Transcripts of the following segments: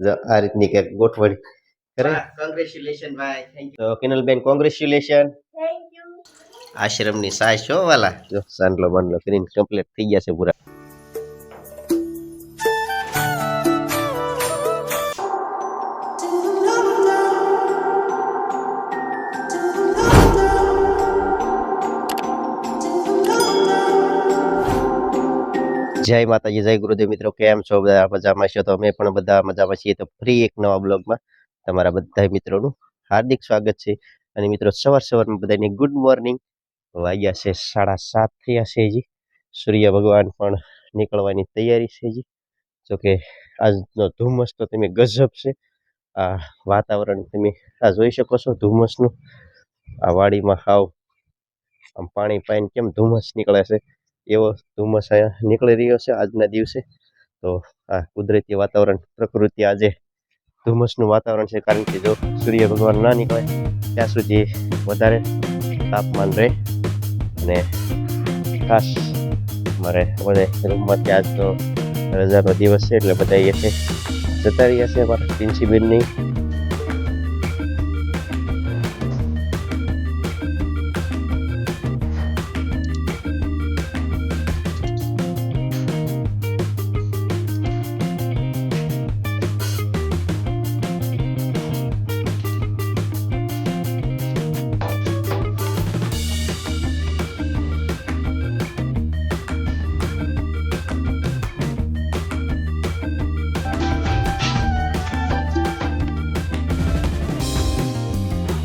જો આ રીતની કંઈક ગોઠવણી કરે. કોંગ્રેચ્યુલેશન ભાઈ થેન્ક તો કિનલબેન કોંગ્રેચ્યુલેશન થેન્ક આશ્રમની સાય છો વાલા? જો સાંડલો બાંડલો કરીને કમ્પ્લીટ થઈ ગયા છે પૂરા. જય માતાજી, જય ગુરુદેવ મિત્રો, કેમ છો? બધા મજામાં છો? તો અમે પણ બધા મજામાં છીએ. તો ફ્રી એક નવા બ્લોગમાં તમારા બધા મિત્રોનું હાર્દિક સ્વાગત છે. અને મિત્રો, સવાર સવારમાં બધાને ગુડ મોર્નિંગ. વાગ્યા છે સાડા સાત થયા છે જી સૂર્ય ભગવાન પણ નીકળવાની તૈયારી છે જી જોકે આજનો ધુમ્મસ તો તમે ગજબ છે. આ વાતાવરણ તમે આ જોઈ શકો છો ધુમ્મસનું. આ વાડીમાં હાવ આમ પાણી પાઈને કેમ ધુમ્મસ નીકળે છે? એવો ધુમ્મસ નીકળી રહ્યો છે આજના દિવસે. તો આ કુદરતી વાતાવરણ, પ્રકૃતિ આજે ધુમ્મસનું વાતાવરણ છે. કારણ કે જો સૂર્ય ભગવાન ના નીકળે, ત્યાં સુધી વધારે તાપમાન રહે. અને ખાસ મારે બધે રૂમમાંથી આજ તો રજાનો દિવસ છે, એટલે બધા એ જતા રહ્યા છે અમારા પ્રિન્સીબેનની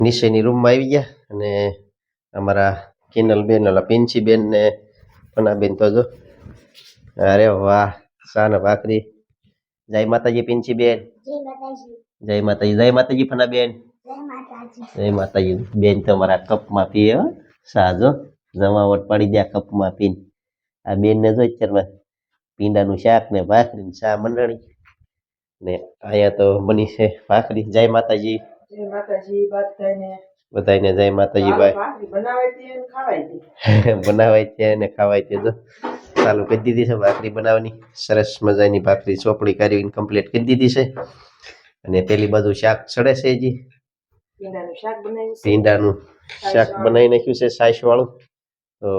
નીચેની રૂમમાં આવી ગયા અને અમારા કિનલબેન ઓલા પિન્સીબેન ને પનાબેન તો જો અરે વાહ સાન ભાખરી જય માતાજી જય માતાજી. જય માતાજી જય માતાજી જય માતાજી. જય માતાજી. બેન તમારા કપમાં પીએ હો સાજો જમાવટ પડી ગયા કપમાં પીને. આ બેન ને જો અત્યારમાં પીંડાનું શાક ને ભાખરી ને શા મંડળી. ને અહીંયા તો બની છે ભાખરી. જય જય માતાજી. બધાને જય માતાજી ભાઈ. બનાવાય છે અને ખાવાય છે. જો ચાલુ કરી દીધી છે ભાખરી બનાવવાની. સરસ મજાની ભાખરી ચોપડી કરીને કમ્પ્લીટ કરી દીધી છે. અને પેલી બાજુ શાક ચડે છે હજી. શાક ભીંડાનું શાક બનાવી નાખ્યું છે સાઈસ વાળું તો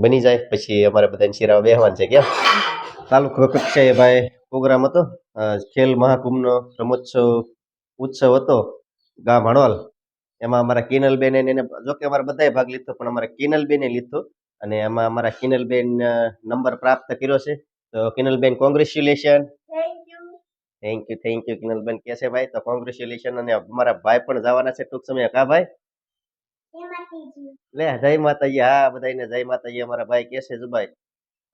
બની જાય. પછી અમારે બધાને શીરા બેહવાનું છે કેમ? તાલુકો કક્ષાએ ભાઈ પ્રોગ્રામ હતો. ખેલ મહાકુંભનો રમોત્સવ ઉત્સવ હતો ગામ હણોલ એમાં અમારા કિનલબેન એને જોકે અમારે બધાએ ભાગ લીધો પણ અમારા કિનલબેને લીધો અને એમાં અમારા કિનલબેન નંબર પ્રાપ્ત કર્યો છે. તો Kinalben congratulation thank you thank you Kinalben. કે છે ભાઈ? તો કોંગ્રેચ્યુલેશન અને અમારા ભાઈ પણ જવાના છે ટૂંક સમય. કા ભાઈ? લે જય માતાજી. હા બધાને જય માતાજી. અમારા ભાઈ કે છે જુભાઈ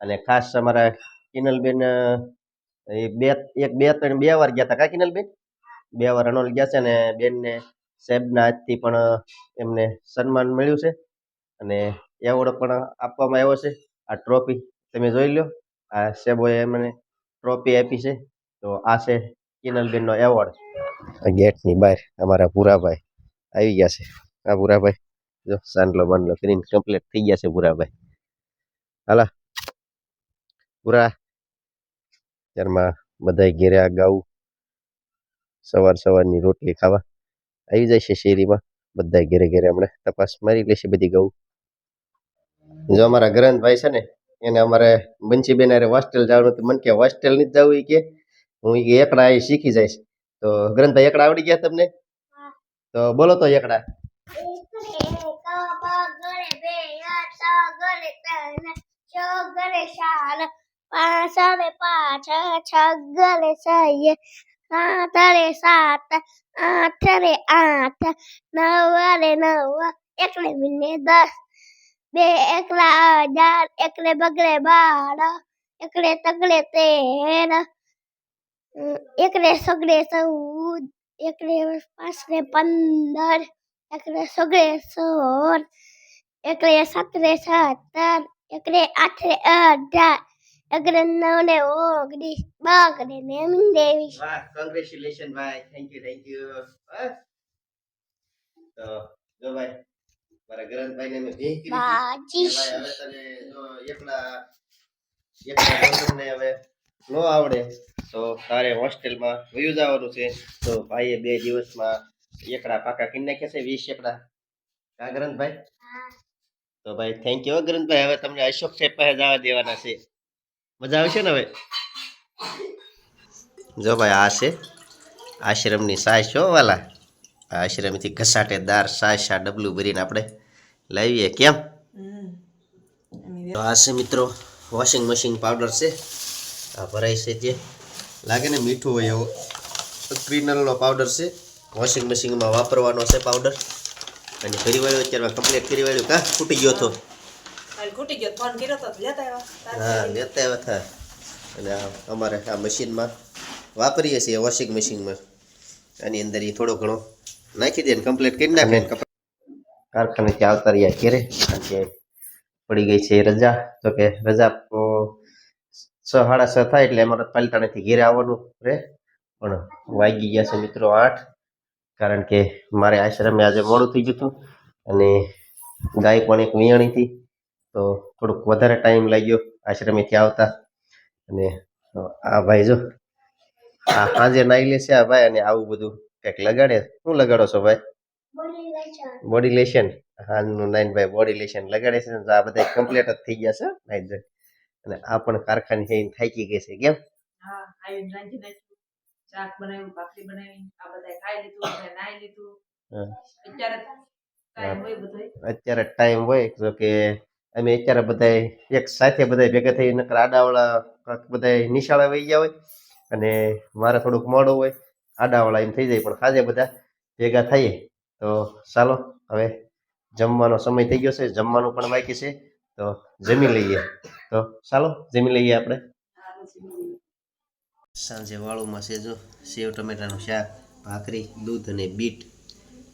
અને ખાસ અમારા કિનલબેન એ બે એક બે ત્રણ બે વાર ગયા હતા કા કિનલબેન? બે વાર અનોલ ગયા છે અને બેનને સાહેબના હાથથી પણ એમને સન્માન મળ્યું છે. અને એવોર્ડ પણ આપવામાં આવ્યો છે. આ ટ્રોફી તમે જોઈ લો. આ સેબોએ મને ટ્રોફી આપી છે. તો આ છે કિનલબેનનો એવોર્ડ. ગેટની બહાર અમારા ભૂરાભાઈ આવી ગયા છે. આ ભૂરાભાઈ, જો સાંડલો બાંડલો કરીને કમ્પ્લીટ થઈ ગયા છે ભૂરાભાઈ. હાલા. ભૂરા. ત્યારમાં બધા ઘેરે આ ગાઉ સવાર સવારની રોટલી ખાવા. આવી જાય છે શેરીમાં. બધા ઘેરે ઘેરે હમણાં તપાસ મારી લેશે બધી ગૌ. જો અમારા ગ્રંથભાઈ છે ને, એને અમારે બંસીબેન હારે હોસ્ટેલ જવાનું હતું. મને કે હોસ્ટેલ નથી જવું ઈ કે. હું એકડા એ શીખી જઈશ. તો ગ્રંથભાઈ એકડા આવડી ગયા તમને? તો બોલો તો એકડા. ગરે શાલ પાંચ સાત રે સાત આઠ રે આઠ નવ રે નવ, એકલે મિને દસ, બે એકલા અઢાર, એકલે બગડે બાર, એકલે તગડે તેર, એકલે સગડે ચૌદ, એકલે પાંચને પંદર, એકલે સગડે સોળ, એકલે સાતરે સત્તર, એકલે આઠરે અઢાર એકલે નવને ઓગણીસ બગડે ને દેવી વાહ કોંગ્રેચ્યુલેશન ભાઈ થેન્ક યુ થેન્ક યુ તો જો ભાઈ મારા ગ્રંથભાઈ ને મેં ભેગી કરી ભાઈ હવે તને જો એકલા એકલા ગૌતમને હવે ન આવડે તો તારે હોસ્ટેલમાં વયું જવાનું છે. તો ભાઈએ બે દિવસમાં એકડા પાકા કરી નાખ્યા છે વીસ એકડા. કા ગ્રંથભાઈ? તો ભાઈ થેન્ક યુ ગ્રંથભાઈ. હવે તમને અશોક સાહેબ પાસે જવા દેવાના છે. મજા આવશે ને હવે જો ભાઈ આ છે, આશ્રમની સાસ છો વાલા. આશ્રમથી ઘસાટેદાર આ ડબલું ભરીને આપણે લાવીએ. કેમ? આ છે મિત્રો વોશિંગ મશીન પાવડર છે. આ ભરાય છે જે. લાગે ને મીઠું હોય એવો. ક્રિનલનો પાવડર છે. વોશિંગ મશીનમાં વાપરવાનો છે પાવડર અને ફરી વાળ્યો અત્યારે કમ્પ્લીટ કરી વાળ્યું કા? ફૂટી ગયો હતો ખૂટી ગયો ફોન કર્યો તો લેતા આવ્યા. હા લેતા આવ્યા હતા. અને અમારે આ મશીનમાં વાપરીએ છીએ વોશિંગ મશીનમાં. આની અંદર એ થોડો ઘણો નાખી દે ને કમ્પ્લીટ કરી નાખે ને કપડાં. કારખાનેથી આવતા રહ્યા ઘેરે કારણ કે પડી ગઈ છે રજા. તો કે રજા છ સાડા છ થાય એટલે અમારે પાલિતાણાથી ઘેરે આવવાનું રહે. પણ વાગી ગયા છે મિત્રો આઠ કારણ કે મારે આશ્રમે આજે મોડું થઈ ગયું હતું અને ગાય પણ એક વિયાણી હતી. તો થોડુંક વધારે ટાઈમ લાગ્યો આશ્રમેથી આવતા. અને આ ભાઈ જો આ સાંજે નાઈ લે છે આ ભાઈ અને આવું બધું કંઈક લગાડે. શું લગાડો છો ભાઈ? બોડી લેશન હાલનું નાઈન ભાઈ બોડી લેશન લગાડે છે. ને આ બધા કમ્પ્લીટ જ થઈ ગયા છે. નાઈ ભાઈ અને આ પણ કારખાની થઈને થાકી ગઈ છે કેમ? શાક બનાવ્યું ભાખરી બનાવી. આ બધા ખાઈ લીધું નાઈ લીધું. હા. અત્યારે ટાઈમ હોય બધોય. અત્યારે ટાઈમ હોય જો કે અમે અત્યારે બધા એક સાથે બધા ભેગા થઈ નકર આડાવાળા બધા નિશાળે વહી ગયા હોય અને મારે થોડુંક મોડું હોય, આડાવાળા એમ થઈ જાય, પણ ખાજે બધા ભેગા થઈએ. તો ચાલો, હવે જમવાનો સમય થઈ ગયો છે, જમવાનું પણ બાકી છે, તો જમી લઈએ. તો ચાલો, જમી લઈએ આપણે. સાંજે વાળુમાં છે જો, સેવ ટમેટાનું શાક, ભાખરી, દૂધ અને બીટ.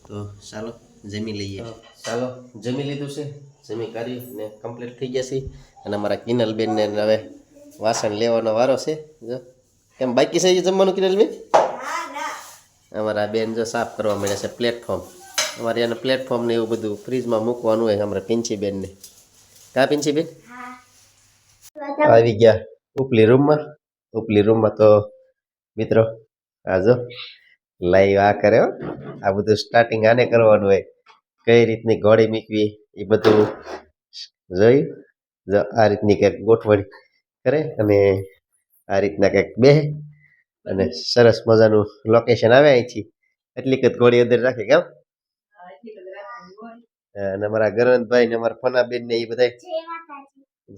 તો ચાલો, જમી લઈએ. ચાલો, જમી લીધું છે. જમી કરી ને કમ્પ્લીટ થઈ ગયા છે અને અમારા કિનલબેનને હવે વાસણ લેવાનો વારો છે. જો. કેમ બાકી છે જમવાનું કિનલબેન? અમારા બેન જો સાફ કરવા મળ્યા છે પ્લેટફોર્મ અમારે એને પ્લેટફોર્મ ને એવું બધું ફ્રીજમાં મૂકવાનું હોય અમારા પિંચીબેનને. કા પિંચીબેન? આવી ગયા ઉપલી રૂમમાં ઉપલી રૂમમાં તો મિત્રો આ જો લાઈવ આ કરે હો. આ બધું સ્ટાર્ટિંગ આને કરવાનું હોય. કઈ રીતની ઘોડી મૂકવી? એ બધું જોયું જો આ રીતની કંઈક ગોઠવણી કરે અને આ રીતના કંઈક બે અને સરસ મજાનું લોકેશન આવે અહીંથી. એટલી જ ઘોડી અંદર રાખે કેમ અને અમારા ગરવંતભાઈ ને અમારા ફનાબેન ને એ બધા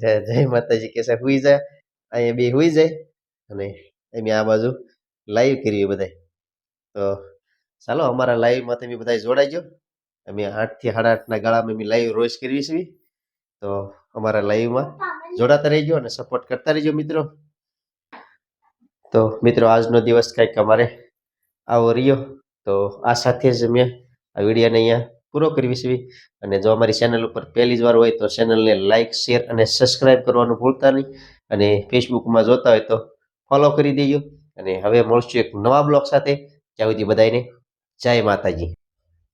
જય જય માતાજી કે છે, હુઈ જાય અહીંયા બે હુઈ જાય અને એમ આ બાજુ લાઈવ કરીએ બધાય. તો ચાલો અમારા લાઈવમાં તમે બધા જોડાઈજો અમે આઠથી સાડા આઠના ગાળામાં અમે લાઈવ રોજ કરીએ છીએ. તો અમારા લાઈવમાં જોડાતા રહેજો અને સપોર્ટ કરતા રહેજો મિત્રો. તો મિત્રો, આજનો દિવસ કંઈક અમારે આવો રહ્યો. તો આ સાથે જ મેં આ વિડીયોને અહીંયા પૂરો કરવી છે અને જો અમારી ચેનલ ઉપર પહેલી જ વાર હોય તો ચેનલને લાઇક શેર અને સબસ્ક્રાઇબ કરવાનું ભૂલતા નહીં. અને ફેસબુકમાં જોતા હોય તો ફોલો કરી દેજો. અને હવે મળશું એક નવા બ્લોગ સાથે. ત્યાં સુધી બધાને જય માતાજી.